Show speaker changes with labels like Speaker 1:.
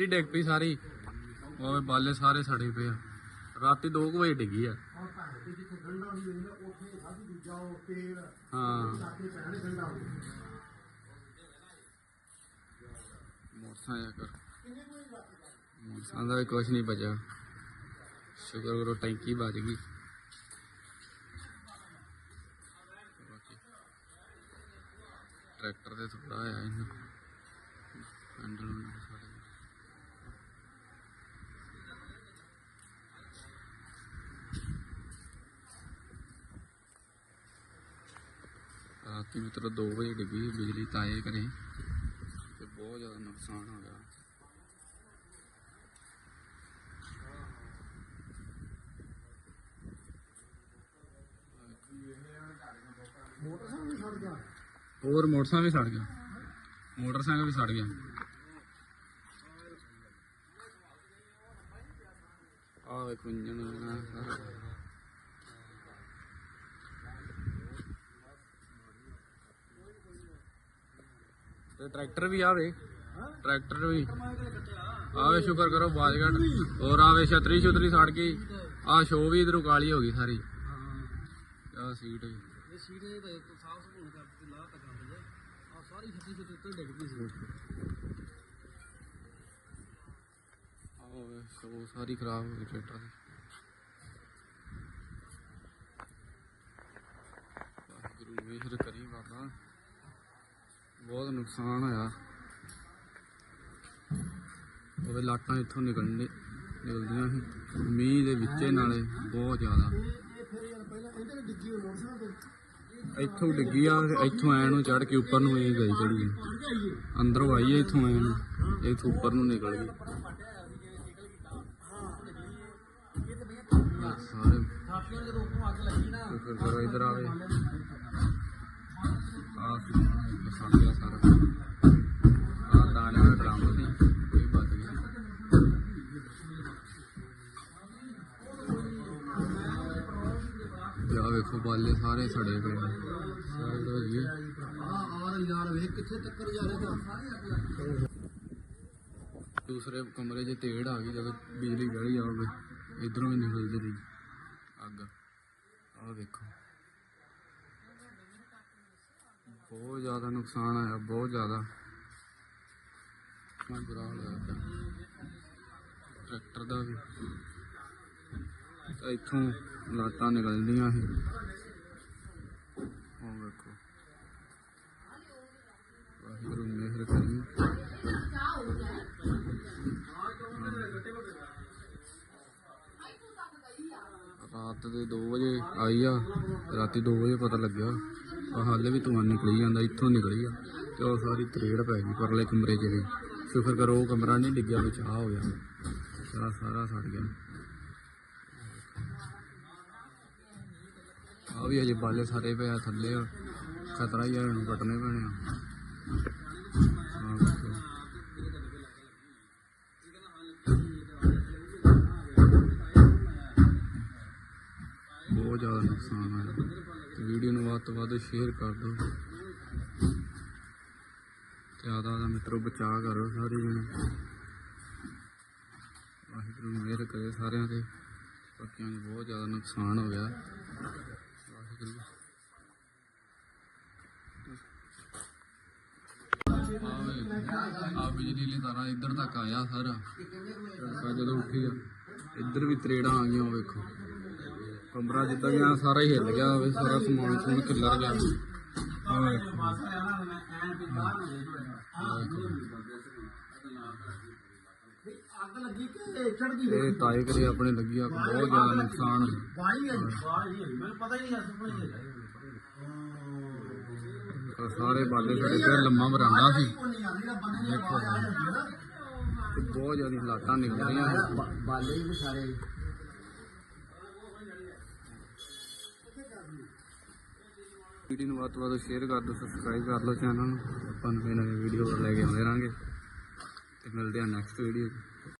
Speaker 1: ਬਿਜਲੀ ਡਿੱਗ ਪਈ ਸਾਰੀ। ਉਹ ਬਾਲੇ ਸਾਰੇ ਸੜੇ ਪਏ ਆ। ਰਾਤੀ 2 ਵਜੇ ਡਿੱਗੀ ਆ। ਹਾਂ। ਮੋਟਰਸਾਈਕਲ ਕਰ ਮੋਟਰਸਾਈਕਲ ਦਾ ਕੁਛ ਨਹੀਂ ਬਚਿਆ। ਸ਼ੁਕਰ ਕਰੋ ਟੈਂਕੀ ਬਚ ਗਈ। ਟਰੈਕਟਰ ਤੇ ਥੋੜਾ ਆਇਆ ਇਹਨਾਂ ਹੈਂਡਲ ਨੂੰ ਸਾਰੇ 2 ਵਜੇ ਡਿੱਗੀ ਬਿਜਲੀ ਤਾਏ ਘਰੇ। ਤੇ ਬਹੁਤ ਜ਼ਿਆਦਾ ਨੁਕਸਾਨ ਹੋ ਗਿਆ। ਹੋਰ ਮੋਟਰਸਾਈਕਲ ਵੀ ਸੜ ਗਿਆ। ਮੋਟਰਸਾਈਕਲ ਵੀ ਸੜ ਗਿਆ। ਆਹ ਵੇਖੋ ਇੰਜਨ ਸਾਰਾ ਤੇ ਟਰੈਕਟਰ ਵੀ ਆਵੇ। ਟਰੈਕਟਰ ਵੀ। ਆਵੇ ਸ਼ੁਕਰ ਕਰੋ ਬਾਜਗੜ ਔਰ ਆਵੇ ਛਤਰੀ ਛਤਰੀ ਸੜ ਗਈ ਆ ਸ਼ੋ ਵੀ ਇਧਰੋਂ ਕਾਲੀ ਹੋ ਗਈ ਸਾਰੀ। ਆ ਸੀਟ
Speaker 2: ਇਹ ਸੀੜੇ ਤੇ ਸਾਫ਼ ਸੁਣ ਕਰਕੇ ਲਾ ਤੱਕ ਆਉਂਦੇ ਆ ਸਾਰੀ ਛੱਤੀ ਛੱਤੀ ਉੱਤੇ ਡਿੱਗ ਪਈ ਸੀ।
Speaker 1: ਆਹ ਸ਼ੋ ਸਾਰੀ ਖਰਾਬ ਹੋ ਗਈ ਟਰੈਕਟਰ ਦੀ। ਵਾਹਿਗੁਰੂ ਮਿਹਰ ਕਰੀ ਬਾਬਾ ਬਹੁਤ ਨੁਕਸਾਨ ਹੋਇਆ। ਉਹਦੇ ਲਾਟਾਂ ਇੱਥੋਂ ਨਿਕਲਣੇ ਨਿਕਲਦੀਆਂ ਸੀ। ਮੀਂਹ ਦੇ ਵਿੱਚੇ ਨਾਲੇ ਬਹੁਤ ਜ਼ਿਆਦਾ। ਇੱਥੋਂ ਡਿੱਗੀ ਆ ਇੱਥੋਂ ਐ ਨੂੰ ਚੜ ਕੇ ਉੱਪਰ ਨੂੰ ਇਹ ਗਈ। ਚੜੀ ਅੰਦਰੋਂ ਆਈ ਇੱਥੋਂ ਐ ਨੂੰ। ਇੱਥੋਂ ਉੱਪਰ ਨੂੰ ਨਿਕਲ ਗਈ। ਸਾਰੇ।
Speaker 2: ਜਦੋਂ ਉੱਪਰੋਂ ਅੱਗ ਲੱਗੀ ਨਾ
Speaker 1: ਇਧਰ ਆਵੇ। ਆ ਫਸਾ ਗਿਆ ਸਾਰਾ ਆ ਦਾ ਡਰਮ ਸੀ, ਇਹ ਬਚ ਗਿਆ। ਯਾ ਵੇਖੋ, ਬਾਲੇ ਸਾਰੇ ਸੜੇ ਪਏ ਨੇ। ਸਾਰੇ ਤਾਂ ਜੀ
Speaker 2: ਆ ਆ ਯਾਰ ਵੇਖ ਕਿੱਥੇ ਟੱਕਰ ਜਾ ਰਿਹਾ
Speaker 1: ਦੂਸਰੇ ਕਮਰੇ 'ਚ ਤੇੜ ਆ ਗਈ, ਜਦੋਂ ਬਿਜਲੀ ਗੜੀ ਆਵੇ ਇਧਰੋਂ ਵੀ ਨਿਕਲਦੀ ਰਹੀ। ਅੱਗ। ਆਹ ਵੇਖੋ। ਬਹੁਤ ਜ਼ਿਆਦਾ ਨੁਕਸਾਨ ਆਇਆ, ਬਹੁਤ ਜ਼ਿਆਦਾ। ਮੈਂ ਬੁਰਾ ਹਾਲ ਹੋਇਆ ਟਰੈਕਟਰ ਦਾ ਵੀ। ਤਾਂ ਇੱਥੋਂ ਲਾਟਾਂ ਨਿਕਲਦੀਆਂ ਸੀ। ਉਹ ਵੇਖੋ। ਵਾਹਿਗੁਰੂ ਮਿਹਰ ਕਰੀ। ਰਾਤ ਦੇ 2 ਵਜੇ ਆਈ ਆ। ਰਾਤੀ 2 ਵਜੇ ਪਤਾ ਲੱਗਿਆ। ਆ ਹਾਲੇ ਵੀ ਧੂੰਆਂ ਨਿਕਲੀ ਜਾਂਦਾ, ਇੱਥੋਂ ਨਿਕਲੀ ਆ। ਤੇ ਉਹ ਸਾਰੀ ਤਰੇੜ ਪੈ ਗਈ ਪਰਲੇ ਕਮਰੇ 'ਚ ਵੀ ਸ਼ੁਕਰ ਕਰੋ ਉਹ ਕਮਰਾ ਨਹੀਂ ਡਿੱਗਿਆ, ਵਿੱਚ ਆ ਹੋ ਗਿਆ। ਸਾਰਾ ਸਾਰਾ ਸੜ ਗਿਆ। ਆ ਵੀ ਅਜੇ ਬਾਲੇ ਸਾਰੇ ਪਏ ਆ ਥੱਲੇ ਖਤਰਾ ਹੀ ਆ, ਇਹਨੂੰ ਕੱਟਣੇ ਪੈਣੇ ਆ। ਬਹੁਤ ਜ਼ਿਆਦਾ ਨੁਕਸਾਨ ਹੋਇਆ। ਵੀਡੀਓ ਨੂੰ ਵੱਧ ਤੋਂ ਵੱਧ ਸ਼ੇਅਰ ਕਰ ਦਿਓ। ਜ਼ਿਆਦਾ ਦਾ ਮਿੱਤਰੋ ਬਚਾਅ ਕਰੋ ਸਾਰੇ ਜਣੇ। ਵਾਹਿਗੁਰੂ ਮਿਹਰ ਕਰੇ ਸਾਰਿਆਂ ਤੇ। ਬਾਕੀਆਂ ਨੂੰ ਬਹੁਤ ਜ਼ਿਆਦਾ ਨੁਕਸਾਨ ਹੋ ਗਿਆ। ਵਾਹਿਗੁਰੂ। ਆ ਬਿਜਲੀ ਲਈ ਤਾਰਾਂ ਇੱਧਰ ਤੱਕ ਆਇਆ ਸਾਰਾ। ਜਦੋਂ ਉੱਠੀ ਆ, ਇੱਧਰ ਵੀ ਤਰੇੜਾਂ ਆ ਗਈਆਂ ਵੇਖੋ। ਕਮਰਾ ਜਿੱਦਾਂ ਗਿਆ ਸਾਰਾ ਹੀ ਹਿੱਲ ਗਿਆ ਹੋਵੇ, ਸਾਰਾ ਸਮਾਨ ਸਮੂਨ ਖਿਲਰ ਗਿਆ ਆਹ ਵੇਖੋ।
Speaker 2: ਅੱਗ ਲੱਗੀ ਕਿ ਚੜ
Speaker 1: ਇਹ ਤਾਏ ਕਰੇ ਆਪਣੇ ਲੱਗੀ ਆ ਬਹੁਤ ਜ਼ਿਆਦਾ ਨੁਕਸਾਨ
Speaker 2: ਬਾਈ ਹੈ। ਬਾਈ ਹੈ ਮੈਨੂੰ ਪਤਾ ਹੀ ਨਹੀਂ ਅਸਲ ਪਤਾ
Speaker 1: ਤਾਂ ਸਾਰੇ ਬਾਲੇ ਸਾਡੇ ਤੇ ਲੰਮਾ ਬਰਾਂਡਾ ਸੀ। ਦੇਖੋ ਤੇ ਬਹੁਤ ਜ਼ਿਆਦਾ ਹਾਲਾਤਾਂ ਨਿਕਲ ਰਹੀਆਂ
Speaker 2: ਬਾਲੇ ਵੀ ਸਾਰੇ।
Speaker 1: ਵੀਡੀਓ ਨੂੰ ਵੱਧ ਤੋਂ ਵੱਧ ਸ਼ੇਅਰ ਕਰ ਦਿਓ ਸਬਸਕ੍ਰਾਈਬ ਕਰ ਲਓ ਚੈਨਲ ਨੂੰ। ਆਪਾਂ ਨਵੇਂ ਨਵੇਂ ਵੀਡੀਓ ਲੈ ਕੇ ਆਉਂਦੇ ਰਹਾਂਗੇ। ਤੇ ਮਿਲਦੇ ਹਾਂ ਨੈਕਸਟ ਵੀਡੀਓ